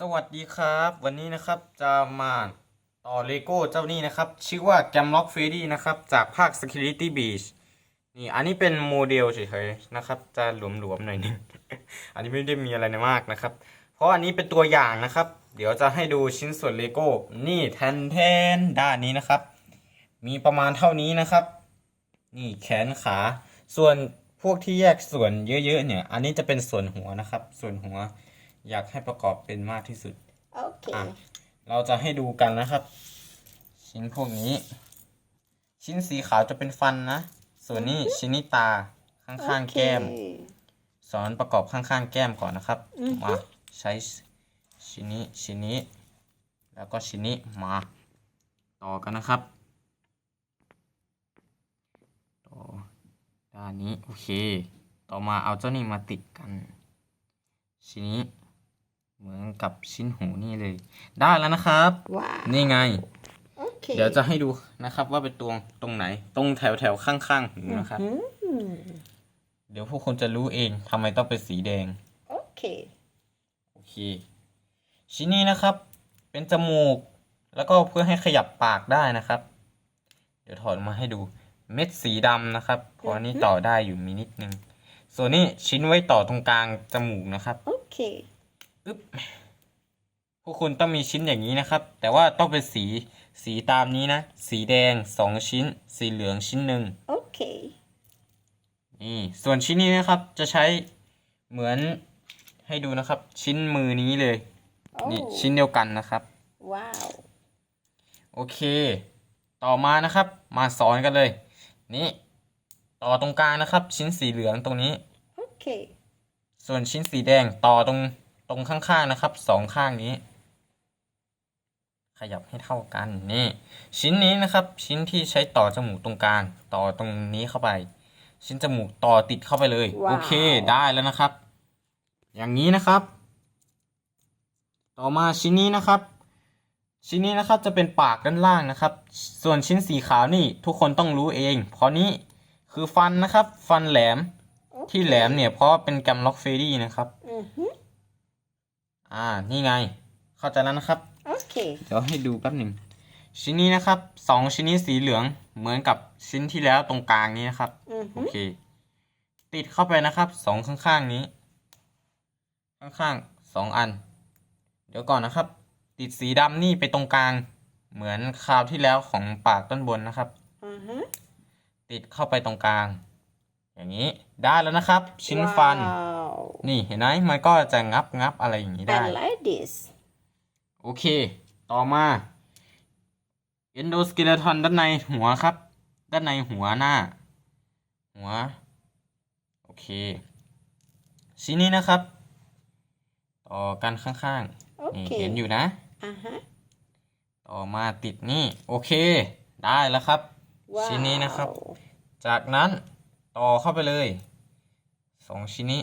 สวัสดีครับ วันนี้นะครับจะมาต่อเลโก้เจ้านี้นะครับ ชื่อว่า g a m l o c k f a i r y นะครับ จากภาค Security Beach นี่อันนี้เป็นโมเดลเฉยๆนะครับ จะหลวมๆหน่อยนึง อันนี้ไม่ได้มีอะไรมากนะครับ เพราะอันนี้เป็นตัวอย่างนะครับ เดี๋ยวจะให้ดูชิ้นส่วนเลโก้นี่แทนแทนๆด้านนี้นะครับ มีประมาณเท่านี้นะครับ นี่แขนขา ส่วนพวกที่แยกส่วนเยอะๆเนี่ย อันนี้จะเป็นส่วนหัวนะครับ ส่วนหัว อยากให้ประกอบเป็นมากที่สุด โอเค อะ เราจะให้ดูกันนะครับ ชิ้นพวกนี้ ชิ้นสีขาวจะเป็นฟันนะ ส่วนนี้ชิ้นนี้ตาข้างๆแก้ม โอเค สอนประกอบข้างๆแก้มก่อนนะครับ อือฮึ มาใช้ชิ้นนี้ชิ้นนี้ แล้วก็ชิ้นนี้มา ต่อกันนะครับ ต่อด้านนี้โอเค ต่อมาเอาเจ้านี่มาติดกัน ชิ้นนี้ เหมือนกับชิ้นหูนี่เลย ได้แล้วนะครับ ว้าวนี่ไง โอเคเดี๋ยวจะให้ดูนะครับว่าเป็นตรงตรงไหน ตรงแถวแถวๆข้างๆหูนะครับ อืมเดี๋ยวพวกคนจะรู้เองทำไมต้องเป็นสีแดง โอเค โอเค ชิ้นนี้นะครับ เป็นจมูก แล้วก็เพื่อให้ขยับปากได้นะครับ เดี๋ยวถอดมาให้ดู เม็ดสีดำนะครับเพราะอันนี้ต่อได้อยู่มีนิดนึง ส่วนนี้ชิ้นไว้ต่อตรงกลางจมูกนะครับ โอเค อึ๊บพวกคุณต้องมีชิ้นอย่างนี้นะครับ แต่ว่าต้องเป็นสีสีตามนี้นะ สีแดงสองชิ้น สีเหลืองชิ้นหนึ่งโอเค นี่ ส่วนชิ้นนี้นะครับ จะใช้เหมือนให้ดูนะครับ ชิ้นมือนี้เลยโอ้นี่ชิ้นเดียวกันนะครับ ว้าว โอเค ต่อมานะครับ มาสอนกันเลย นี่ ต่อตรงกลางนะครับ ชิ้นสีเหลืองตรงนี้ โอเค ส่วนชิ้นสีแดงต่อตรง ตรงข้างๆนะครับสองข้างนี้ ขยับให้เท่ากันนี่ชิ้นนี้นะครับชิ้นที่ใช้ต่อจมูกตรงกลางต่อตรงนี้เข้าไป ชิ้นจมูกต่อติดเข้าไปเลยว้าวโอเคได้แล้วนะครับ อย่างนี้นะครับ ต่อมาชิ้นนี้นะครับ ชิ้นนี้นะครับจะเป็นปากด้านล่างนะครับ ส่วนชิ้นสีขาวนี่ทุกคนต้องรู้เอง เพราะนี้คือฟันนะครับ ฟันแหลมโอเคที่แหลมเนี่ยเพราะเป็นแกมล็อกเฟรดี้นะครับ อือฮึอ่า นี่ไง เข้าใจแล้วนะครับ โอเคเดี๋ยวให้ดูแป๊บหนึ่ง ชิ้นนี้นะครับสองชิ้นนี้สีเหลืองเหมือนกับชิ้นที่แล้วตรงกลางนี้นะครับ อือโอฮึเค ติดเข้าไปนะครับสองข้างๆนี้ ข้างๆสองอัน เดี๋ยวก่อนนะครับ ติดสีดำนี่ไปตรงกลาง เหมือนคราวที่แล้วของปากต้นบนนะครับ อือฮึติดเข้าไปตรงกลาง อย่างนี้ได้แล้วนะครับ ชิ้นฟันว้าวนี่เห็นไหมมันก็จะงับงับอะไรอย่างนี้ได้ I like this โอเค ต่อมาเอนโดสเกเลทอนด้านในหัวครับ ด้านในหัวหน้า หัว โอเค ชิ้นนี้นะครับ ต่อกันข้างโอๆนี่เคเห็นอยู่นะอ่าฮะต่อมาติดนี่ โอเค ได้แล้วครับว้าวชิ้นนี้นะครับ จากนั้น ต่อเข้าไปเลยสองชิ้นนี้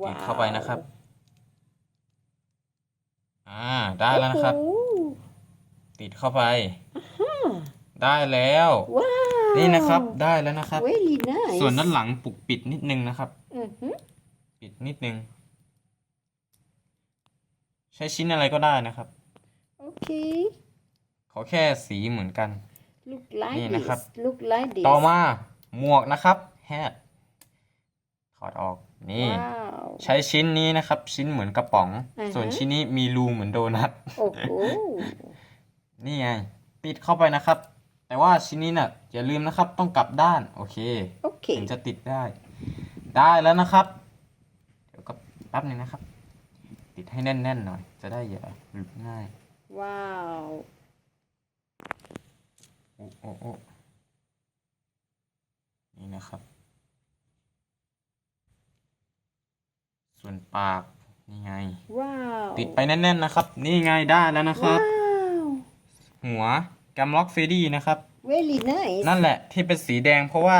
ว้ติดเข้าไปนะครับ อ่า ได้แล้วนะครับโอ้โหติดเข้าไปอ่าได้แล้วว้าวนี่นะครับ ได้แล้วนะครับ very nice ส่วนด้านหลังปลุกปิดนิดนึงนะครับอือฮึปิดนิดนึง ใช้ชิ้นอะไรก็ได้นะครับ โอเค ขอแค่สีเหมือนกัน look like นี่นะครับ this look like this ต่อมา หมวกนะครับแฮดถอดออกนี่ ว้าว ใช้ชิ้นนี้นะครับ ชิ้นเหมือนกระป๋อง อือฮะส่วนชิ้นนี้มีรูเหมือนโดนัท โอ้โห นี่ไงติดเข้าไปนะครับ แต่ว่าชิ้นนี้น่ะอย่าลืมนะครับ ต้องกลับด้าน โอเค โอเค ถึงจะติดได้ ได้แล้วนะครับ เดี๋ยวก็แป๊บหนึงนะครับ ติดให้แน่นๆหน่อย จะได้อย่าหลุดง่ายว้าว โอ้โอ้โอ้ นี่นะครับ ส่วนปาก นี่ไง ว้าวติดไปแน่นๆนะครับ นี่ไงได้แล้วนะครับ ว้าวหัวกัมล็อกเฟดี้นะครับ very nice นั่นแหละที่เป็นสีแดงเพราะว่า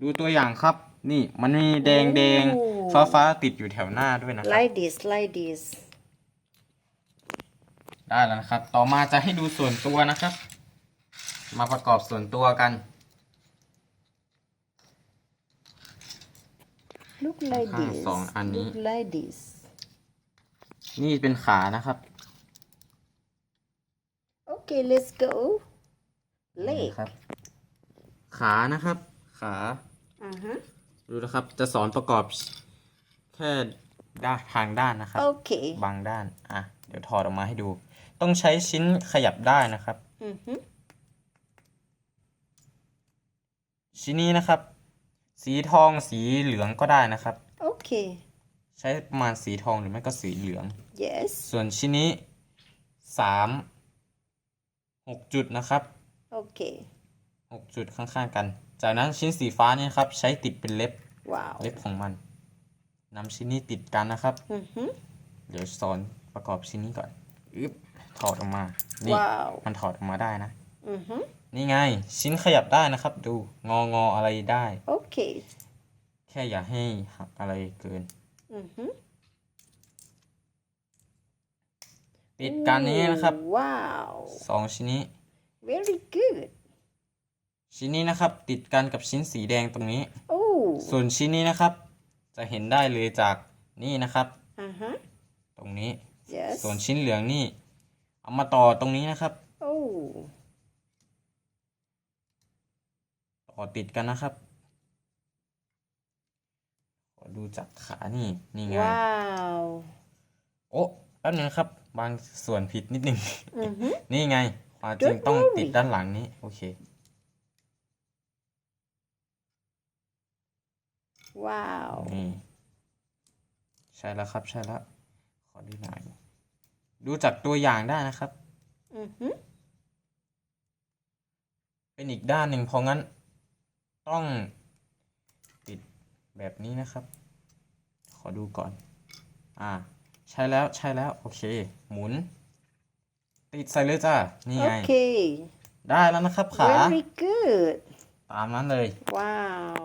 ดูตัวอย่างครับ นี่มันมีแดงแดงโอ้ฟ้าฟ้าๆติดอยู่แถวหน้าด้วยนะครับ like this like this ได้แล้วนะครับ ต่อมาจะให้ดูส่วนตัวนะครับ มาประกอบส่วนตัวกัน look like ข้าง this สองอันนี้ look like this นี่เป็นขานะครับ Okay, let's go. นี่ Leg. ครับ ขานะครับ ขา Uh huh. ดูนะครับ จะสอนประกอบ แค่ด้านทางด้านนะครับ Okay. บางด้าน อะ เดี๋ยวถอดออกมาให้ดู ต้องใช้ชิ้นขยับได้นะครับ Mm hmm. ชิ้นนี้นะครับ สีทองสีเหลืองก็ได้นะครับ Okay. ใช้ประมาณสีทองหรือไม่ก็สีเหลือง Yes. ส่วนชิ้นนี้สามหกจุดนะครับ Okay. หกจุดข้างๆกัน จากนั้นชิ้นสีฟ้านี่นะครับ ใช้ติดเป็นเล็บ Wow. เล็บของมันนำชิ้นนี้ติดกันนะครับ Mm hmm. เดี๋ยวสอนประกอบชิ้นนี้ก่อนอึ๊บถอดออกมา นี่ Wow. มันถอดออกมาได้นะ Mm hmm. นี่ไง ชิ้นขยับได้นะครับ ดูงองออะไรได้ Okay. แค่อย่าให้หักอะไรเกิน Mm hmm. ติดกันนี้นะครับ Wow. สองชิ้นนี้ Very good. ชิ้นนี้นะครับติดกันกับชิ้นสีแดงตรงนี้ Oh. ส่วนชิ้นนี้นะครับ จะเห็นได้เลยจากนี่นะครับ Uh huh. ตรงนี้ Yes. ส่วนชิ้นเหลืองนี่ เอามาต่อตรงนี้นะครับ Oh. ต่ อติดกันนะครับ ขอดูจากขานี่ นี่ไง Wow. โอ้แป๊บนึงนะครับ บางส่วนผิดนิดนึง Mm hmm. นี่ไง ความจริง Don't ต้อง worry ติดด้านหลังนี้ โอเค Wow. นี่ ใช่แล้วครับ ใช่แล้ว ขอดูหน่อย ดูจากตัวอย่างได้นะครับ Mm hmm. เป็นอีกด้านหนึ่งเพราะงั้น ต้องติดแบบนี้นะครับ ขอดูก่อน อ่า ใช่แล้วใช่แล้ว โอเค หมุน ติดใส่เลยจ้านี่ไง Okay. ได้แล้วนะครับขา Very good. ตามนั้นเลย Wow.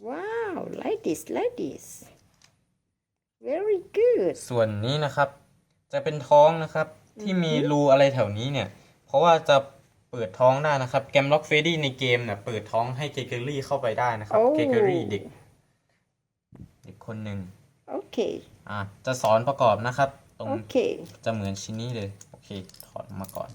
Wow, like this, like this. Very good. ส่วนนี้นะครับ จะเป็นท้องนะครับที่มีรูอะไรแถวนี้เนี่ย เพราะว่าจะเปิดท้องได้นะครับ แกมล็อกเฟรดี้ในเกมเนี่ยเปิดท้องให้เกเกอรี่เข้าไปได้นะครับโอ้เกเกอรี่เด็กเด็กคนหนึ่ง Okay, อะจะสอนประกอบนะครับ ตรง okay. จะเหมือนชิ้นนี้เลย โอเค ถอดออกมาก่อน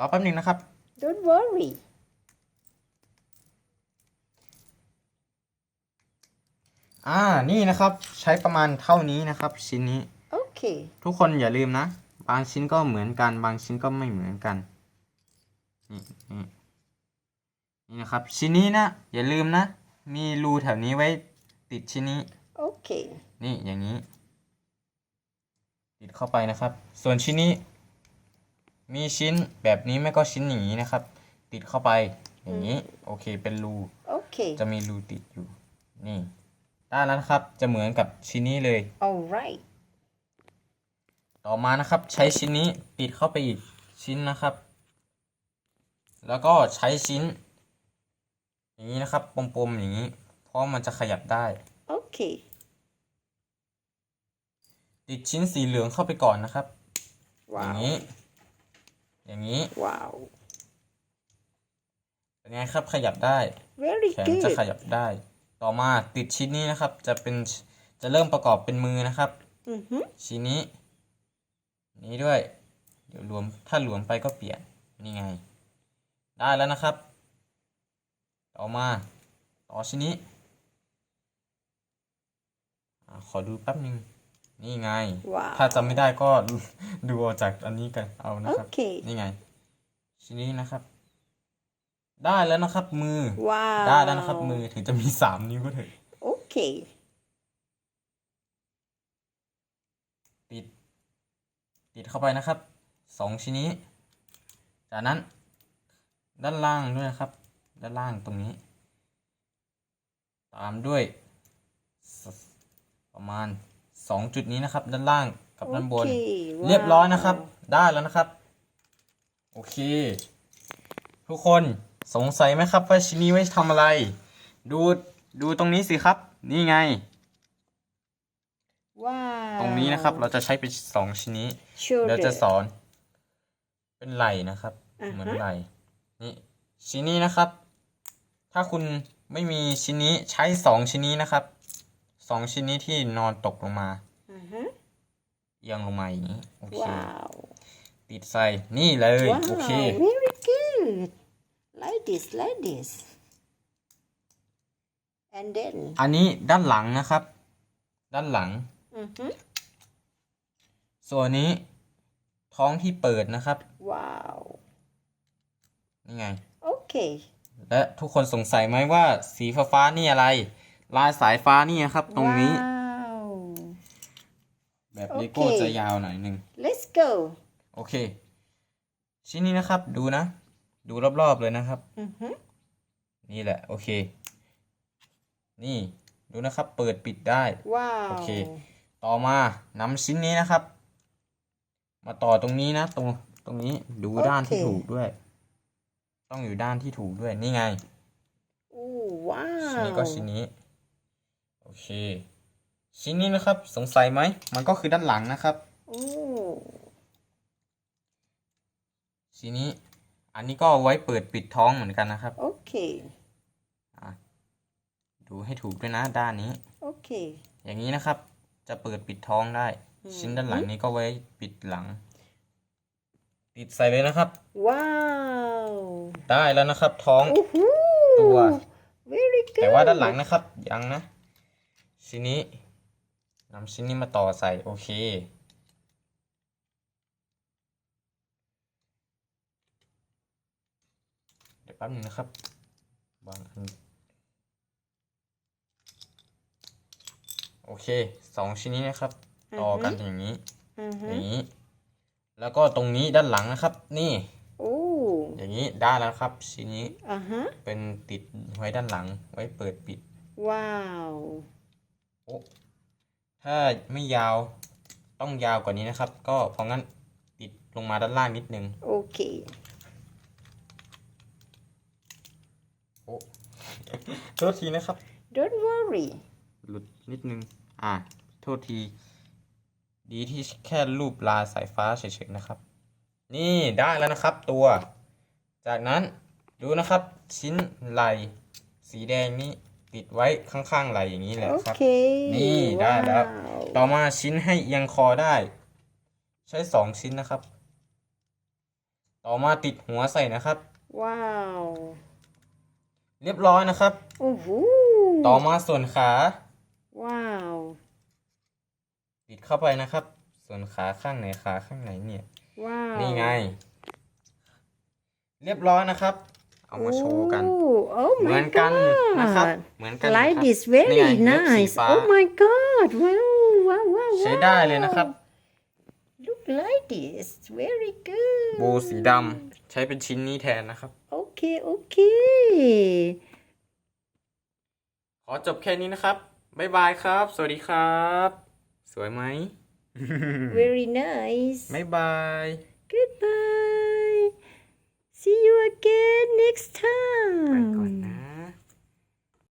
รอแป๊บหนึงนะครับ Don't worry. อ่า นี่นะครับใช้ประมาณเท่านี้นะครับชิ้นนี้ Okay. ทุกคนอย่าลืมนะ บางชิ้นก็เหมือนกัน บางชิ้นก็ไม่เหมือนกัน นี่นี่นี่นะครับ ชิ้นนี้นะ อย่าลืมนะ มีรูแถวนี้ไว้ติดชิ้นนี้ Okay. นี่อย่างนี้ ติดเข้าไปนะครับ ส่วนชิ้นนี้ มีชิ้นแบบนี้ไม่ก็ชิ้นอย่างนี้นะครับ ติดเข้าไปอย่างนี้โอเคเป็นรู Okay. จะมีรูติดอยู่ นี่ด้านนั้นครับจะเหมือนกับชิ้นนี้เลย All right. ต่อมานะครับใช้ชิ้นนี้ติดเข้าไปอีกชิ้นนะครับ แล้วก็ใช้ชิ้น อย่างนี้นะครับปมๆอย่างนี้ เพราะมันจะขยับได้ Okay. ติดชิ้นสีเหลืองเข้าไปก่อนนะครับ อย่าง Wow. นี้ อย่างนี้ Wow. เป็นไงครับขยับได้ Very แขนจะข good. ยับได้ ต่อมาติดชิ้นนี้นะครับ จะเป็นจะเริ่มประกอบเป็นมือนะครับ Mm-hmm. ชิ้นนี้ นี้ด้วย เดี๋ยวรวมถ้าหลวมไปก็เปลี่ยน นี่ไง ได้แล้วนะครับ ต่อมา ต่อชิ้นนี้อาขอดูแป๊บหนึ่ง นี่ไง Wow. ถ้าจำไม่ได้ก็ ดูเอาจากอันนี้กันเอานะครับ Okay. นี่ไงชิ้นนี้นะครับ ได้แล้วนะครับ มือ Wow. ได้แล้วนะครับ มือถึงจะมีสามนิ้วก็เถอะ Okay. ติด ติดเข้าไปนะครับสองชิ้นนี้ จากนั้น ด้านล่างด้วยนะครับ ด้านล่างตรงนี้ ตามด้วยสประมาณ สองจุดนี้นะครับ ด้านล่างกับด้านบน Okay. เรียบร้อยนะครับ Wow. ได้แล้วนะครับ โอเค ทุกคนสงสัยไหมครับว่าชิ้นนี้ไว้ทำอะไร ดูดูตรงนี้สิครับ นี่ไง Wow. ตรงนี้นะครับ เราจะใช้เป็นสองชิ้นนี้ Shoulder. เดี๋ยวจะสอน เป็นไหล่นะครับอ่าฮะเหมือนไหล่นี่ชิ้นนี้นะครับ ถ้าคุณไม่มีชิ้นนี้ใช้สองชิ้นนี้นะครับ สองชิ้นนี้ที่นอนตกลงมา Uh-huh. เอียงลงมาอย่างนี้โอเค Wow. ติดใส่นี่เลย Wow. โอเค Very good. Like this, like this. And then. อันนี้ด้านหลังนะครับ ด้านหลัง Mm-hmm. ส่วนนี้ ท้องที่เปิดนะครับ Wow. นี่ไง Okay. และทุกคนสงสัยไหมว่าสีฟ้าฟ้าๆนี่อะไร ลายสายฟ้านี่นะครับ ตรงนี้ Wow. แบบเลโก้โอเค จะยาวหน่อยหนึ่ง Let's go. โอเค ชิ้นนี้นะครับดูนะ ดูรอบๆเลยนะครับ Mm-hmm. นี่แหละ โอเค นี่ดูนะครับ เปิดปิดได้ Wow. โอเค ต่อมานำชิ้นนี้นะครับ มาต่อตรงนี้นะ ตรงตรงนี้ดูด้านที่โอเค ถูกด้วย ต้องอยู่ด้านที่ถูกด้วยนี่ไง Ooh, ชิ้นนี้ wow. ก็ชิ้นนี้โอ เค ชิ้นนี้นะครับสงสัยไหม มันก็คือด้านหลังนะครับ Ooh. ชิ้นนี้ อันนี้ก็เอาไว้เปิดปิดท้องเหมือนกันนะครับ Okay. ดูให้ถูกด้วยนะด้านนี้ Okay. อย่างนี้นะครับ จะเปิดปิดท้องได้ ชิ้นด้านหลังนี้ก็ไว้ปิดหลัง ติดใส่เลยนะครับ Wow. ได้แล้วนะครับ ท้อง Woohoo. ตัว Very good. แต่ว่าด้านหลังนะครับ ยังนะ ชิ้นนี้นำชิ้นนี้มาต่อใส่โอเค เดี๋ยวแป๊บนึงนะครับวางอันโอเคสองชิ้นนี้นะครับ ต่อกันอย่างนี้ Mm-hmm. อย่างนี้ แล้วก็ตรงนี้ด้านหลังนะครับ นี่ Ooh. อย่างนี้ได้แล้วครับชิ้นนี้ Uh-huh. เป็นติดไว้ด้านหลังไว้เปิดปิด Wow. โอ้ ถ้าไม่ยาวต้องยาวกว่านี้นะครับ ก็เพราะงั้นติดลงมาด้านล่างนิดนึง Okay. โอ้โทษทีนะครับ Don't worry. หลุดนิดนึง อ่า โทษที ดีที่แค่รูปลายสายฟ้าเฉยๆนะครับ นี่ได้แล้วนะครับตัว จากนั้นดูนะครับ ชิ้นไหลสีแดงนี้ ติดไว้ข้างๆไหลอย่างนี้แหละครับ Okay. นี่ได้แล้ว Wow. ต่อมาชิ้นให้เอียงคอได้ ใช้สองชิ้นนะครับ ต่อมาติดหัวใส่นะครับ Wow. เรียบร้อยนะครับ Ooh. ต่อมาส่วนขา Wow. ติดเข้าไปนะครับ ส่วนขาข้างไหนขาข้างไหนเนี่ย Wow. นี่ไง เรียบร้อยนะครับ เอามาโชว์กัน Ooh, Oh เหมื my อนกันนะครับ god. เหมือนกันนะค Like รับ this นี่ very ไงเล็บสี nice. ฟ้า Oh my god. Wow, wow, wow, ใช้ได้เลยนะครับ Look like this. Very good. โบสีดำใช้เป็นชิ้นนี้แทนนะครับ Okay, okay. ขอจบแค่นี้นะครับ บ๊ายบายครับ สวัสดีครับ สวยไหม Very nice. บ๊ายบาย Goodbye. See you again next ไปก่อน time. นะ